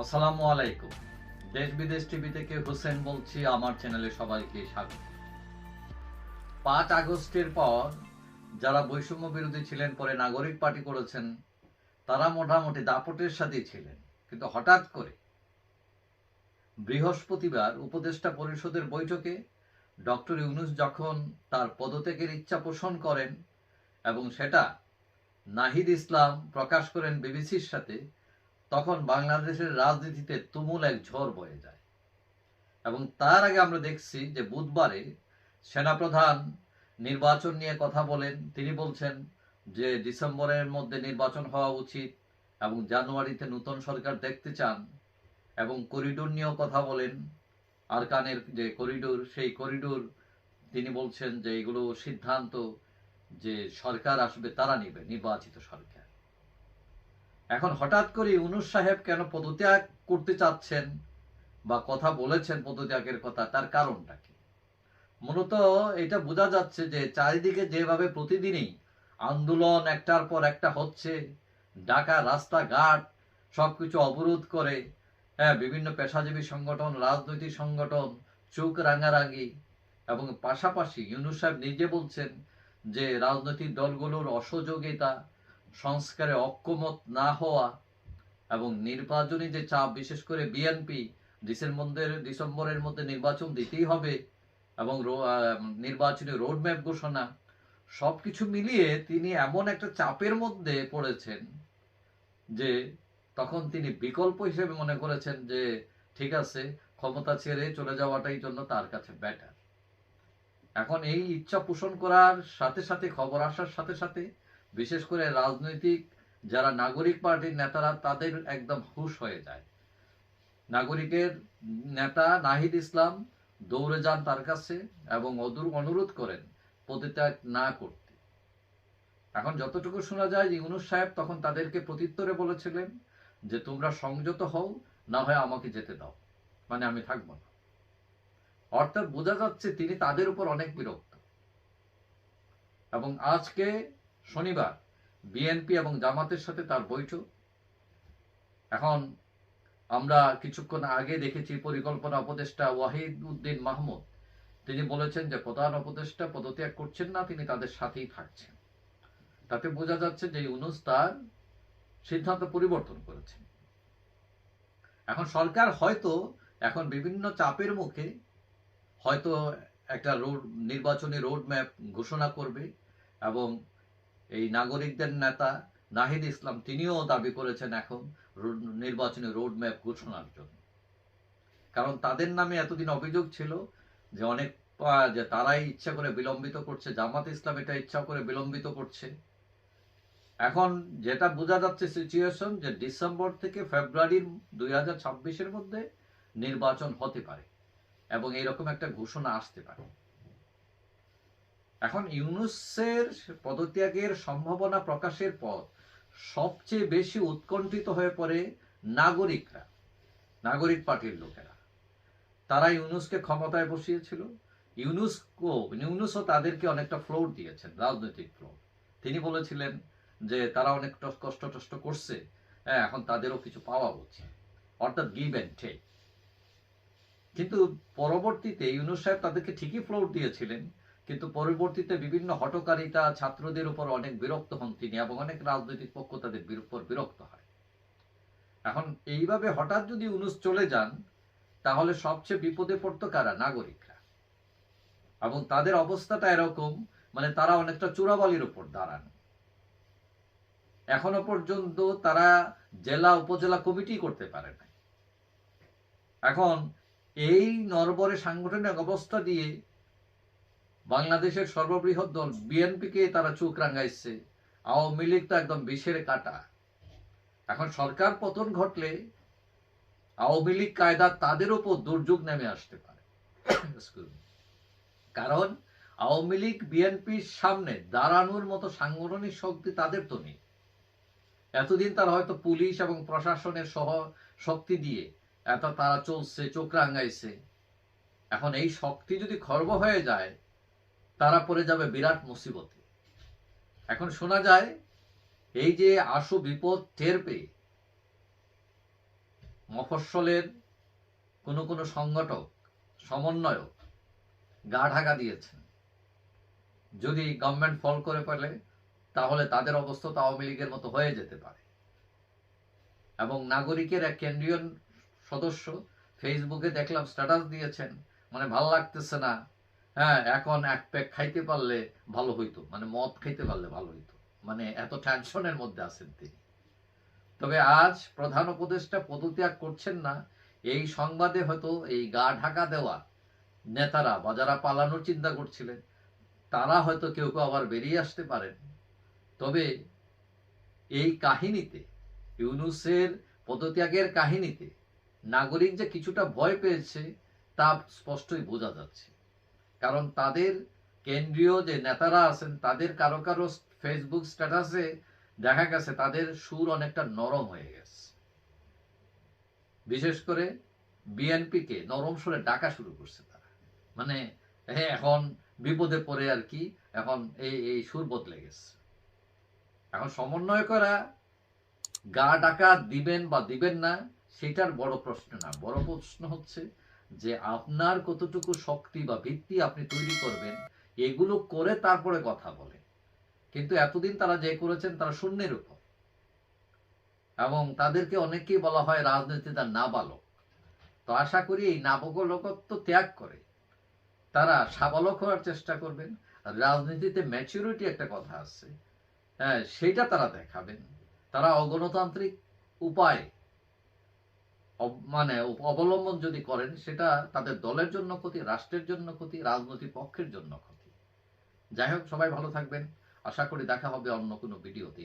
আসসালামু আলাইকুম। দেশ বিদেশ টিভি থেকে হোসেন বলছি, আমার চ্যানেলে সবাইকে স্বাগত। পাঁচ আগস্টের পর যারা বৈষম্য বিরোধী ছিলেন, পরে নাগরিক পার্টি করেছেন, তারা মোটামুটি দাপটের সাথে ছিলেন। কিন্তু হঠাৎ করে বৃহস্পতিবার উপদেষ্টা পরিষদের বৈঠকে ডক্টর ইউনুস যখন তার পদত্যাগের ইচ্ছা পোষণ করেন এবং সেটা নাহিদ ইসলাম প্রকাশ করেন বিবিসির সাথে তখন বাংলাদেশের রাজনীতিতে তুমুল এক ঝড় বয়ে যায়। এবং তার আগে আমরা দেখছি যে বুধবারে সেনাপ্রধান নির্বাচন নিয়ে কথা বলেন। তিনি বলছেন যে ডিসেম্বরের মধ্যে নির্বাচন হওয়া উচিত এবং জানুয়ারিতে নতুন সরকার দেখতে চান এবং করিডোর নিয়েও কথা বলেন। আরকানের যে করিডোর, সেই করিডোর তিনি বলছেন যে এগুলো সিদ্ধান্ত যে সরকার আসবে তারা নিবে, নির্বাচিত সরকার। এখন হঠাৎ করে ইউনুস সাহেব কেন পদত্যাগ করতে চাচ্ছেন বা কথা বলেছেন পদত্যাগের কথা, তার কারণটা কি? মূলত এটা বোঝা যাচ্ছে যে চারিদিকে যেভাবে প্রতিদিনই আন্দোলন একটার পর একটা হচ্ছে ঢাকা রাস্তাঘাট, সবকিছু অবরোধ করে হ্যাঁ বিভিন্ন পেশাজীবী সংগঠন, রাজনৈতিক সংগঠন, চোখ রাঙারাঙি এবং পাশাপাশি ইউনুস সাহেব নিজে বলছেন যে রাজনৈতিক দলগুলোর অসহযোগিতা সংস্কারে অক্ষমত না হওয়া এবং নির্বাচনী যে চাপ, বিশেষ করে বিএনপি ডিসেম্বরের ডিসেম্বরের মধ্যে নির্বাচন দিতেই হবে এবং নির্বাচনী রোডম্যাপ ঘোষণা সব কিছু মিলিয়ে তিনি এমন একটা চাপের মধ্যে পড়েছেন যে তখন তিনি বিকল্প হিসেবে মনে করেছেন যে ঠিক আছে, ক্ষমতা ছেড়ে চলে যাওয়াটাই জন্য তার কাছে বেটার এখন এই ইচ্ছা পোষণ করার সাথে সাথে, খবর আসার সাথে সাথে বিশেষ করে রাজনৈতিক যারা নাগরিক পার্টির নেতারা, তাদের একদম হুশ হয়ে যায়। নাগরিকের নেতা নাহিদ ইসলাম দৌড়ে যান তার কাছে এবং অদূর অনুরোধ করেন পদত্যাগ না করতে। এখন যতটুকু শোনা যায় যে ইউনুস সাহেব তখন তাদেরকে প্রত্যুত্তরে বলেছিলেন যে, তোমরা সংযত হও, না হয় আমাকে যেতে দাও। মানে আমি থাকব না। অর্থাৎ বোঝা যাচ্ছে তিনি তাদের উপর অনেক বিরক্ত। এবং আজকে শনিবার বিএনপি এবং জামাতের সাথে তার বৈঠক। এখন আমরা কিছুক্ষণ আগে দেখেছি পরিকল্পনা উপদেষ্টা ওয়াহিদ উদ্দিন মাহমুদ। তিনি বলেছেন যে, প্রধান উপদেষ্টা পদত্যাগ করছেন না, তিনি তাদের সাথেই থাকছেন। তাতে বোঝা যাচ্ছে যে ইউনুস তার সিদ্ধান্ত পরিবর্তন করেছেন। এখন সরকার হয়তো এখন বিভিন্ন চাপের মুখে হয়তো একটা রোড, নির্বাচনী রোড ম্যাপ ঘোষণা করবে এবং এই নাগরিকদের নেতা নাহিদ ইসলাম, তিনিও দাবি করেছেন এখন নির্বাচনী রোড ম্যাপ ঘোষণার জন্য। কারণ তাদের নামে এতদিন অভিযোগ ছিল যে অনেক, যে তারাই ইচ্ছা করে বিলম্বিত করছে, জামাত ইসলাম এটা ইচ্ছা করে বিলম্বিত করছে। এখন যেটা বোঝা যাচ্ছে সিচুয়েশন যে ডিসেম্বর থেকে ফেব্রুয়ারির দুই হাজার মধ্যে নির্বাচন হতে পারে এবং এইরকম একটা ঘোষণা আসতে পারে। এখন ইউনুসের পদত্যাগের সম্ভাবনা প্রকাশের পর সবচেয়ে বেশি উৎকণ্ঠিত হয়ে পড়ে নাগরিকরা, নাগরিক পার্টির লোকেরা। তারা ইউনুসকে ক্ষমতায় বসিয়েছিল। ইউনুসকো ইউনুসও তাদেরকে অনেকটা ফ্লোর দিয়েছেন, রাজনৈতিক ফ্লোর তিনি বলেছিলেন যে তারা অনেক কষ্ট টষ্ট করছে হ্যাঁ এখন তাদেরও কিছু পাওয়া উচিত। অর্থাৎ গিভ অ্যান্ড টেক কিন্তু পরবর্তীতে ইউনুস সাহেব তাদেরকে ঠিকই ফ্লোর দিয়েছিলেন। কিন্তু পরবর্তীতে বিভিন্ন হটকারিতা ছাত্রদের উপর অনেক বিরক্ত হন তিনি এবং অনেক রাজনৈতিক পক্ষ তাদের উপর বিরক্ত হয়। এখন এইভাবে হঠাৎ যদি ইউনুস চলে যান, তাহলে সবচেয়ে বিপদে পড়তো কারা? নাগরিকরা। এবং তাদের অবস্থাটা এরকম মানে তারা অনেকটা চোরাবালির উপর দাঁড়ান। এখনও পর্যন্ত তারা জেলা, উপজেলা কমিটি করতে পারে না এখন এই নরবরে সাংগঠনিক অবস্থা দিয়ে বাংলাদেশের সর্ববৃহৎ দল বিএনপিকে তারা চোখ রাঙাইছে আওয়ামী লীগ তো একদম বিষের কাটা। এখন সরকার পতন ঘটলে আওয়ামী লীগ, কায়দা তাদের উপর দুর্যোগ নেমে আসতে পারে। কারণ আওয়ামী লীগ, বিএনপির সামনে দাঁড়ানোর মতো সাংগঠনিক শক্তি তাদের তো নেই। এতদিন তারা হয়তো পুলিশ এবং প্রশাসনের সহ শক্তি দিয়ে এত তারা চলছে, চোখ রাঙাইছে এখন এই শক্তি যদি খর্ব হয়ে যায় তারা পড়ে যাবে বিরাট মুসিবতে। এখন শোনা যায়, এই যে আশু বিপদ টের পেয়ে মফস্বলের কোনো কোনো সংগঠক, সমন্বয়ক গা ঢাকা দিয়েছেন। যদি গভর্নমেন্ট ফল করে ফেলে, তাহলে তাদের অবস্থা তো আওয়ামী লীগের মতো হয়ে যেতে পারে। এবং নাগরিকের এক কেন্দ্রীয় সদস্য ফেসবুকে দেখলাম স্ট্যাটাস দিয়েছেন মানে ভালো লাগতেছে না। হ্যাঁ এখন এক প্যাক খাইতে পারলে ভালো হইতো। মানে মদ খাইতে পারলে ভালো হইতো। মানে এত টেনশনের মধ্যে আছেন তিনি। তবে আজ প্রধান উপদেষ্টা পদত্যাগ করছেন না। এই সংবাদে হয়তো এই গা ঢাকা দেওয়া নেতারা বা যারা পালানোর চিন্তা করছিলেন, তারা হয়তো কেউ কেউ আবার বেরিয়ে আসতে পারেন। তবে এই কাহিনীতে, ইউনুসের পদত্যাগের কাহিনীতে নাগরিক যে কিছুটা ভয় পেয়েছে, তা স্পষ্টই বোঝা যাচ্ছে। কারণ তাদের কেন্দ্রীয় যে নেতারা আছেন, তাদের কারও কারও ফেসবুক স্ট্যাটাসে দেখা গেছে, তাদের সুর অনেকটা নরম হয়ে গেছে। বিশেষ করে বিএনপিকে নরম সুরে ডাকা শুরু করছে তারা। মানে এখন বিপদে পড়ে আর কি, এখন এই এই সুর বদলে গেছে। এখন সমন্বয় করা, গা ডাকা দিবেন বা দিবেন না, সেটার বড় প্রশ্ন না। বড় প্রশ্ন হচ্ছে যে আপনার কতটুকু শক্তি বা ভিত্তি আপনি তৈরি করবেন, এগুলো করে তারপরে কথা বলে। কিন্তু এতদিন তারা যে করেছেন, তারা শূন্যের উপর। এবং তাদেরকে অনেকেই বলা হয় রাজনীতিতে নাবালক। তো আশা করি এই নাবকত্ব ত্যাগ করে তারা সাবালক হওয়ার চেষ্টা করবেন। রাজনীতিতে ম্যাচুরিটি একটা কথা আছে। হ্যাঁ সেটা তারা দেখাবেন। তারা অগণতান্ত্রিক উপায় মানে অবলম্বন যদি করেন, সেটা তাদের দলের জন্য ক্ষতি, রাষ্ট্রের জন্য ক্ষতি, রাজনৈতিক পক্ষের জন্য ক্ষতি যাই হোক, সবাই ভালো থাকবেন আশা করি দেখা হবে অন্য কোনো ভিডিওতে।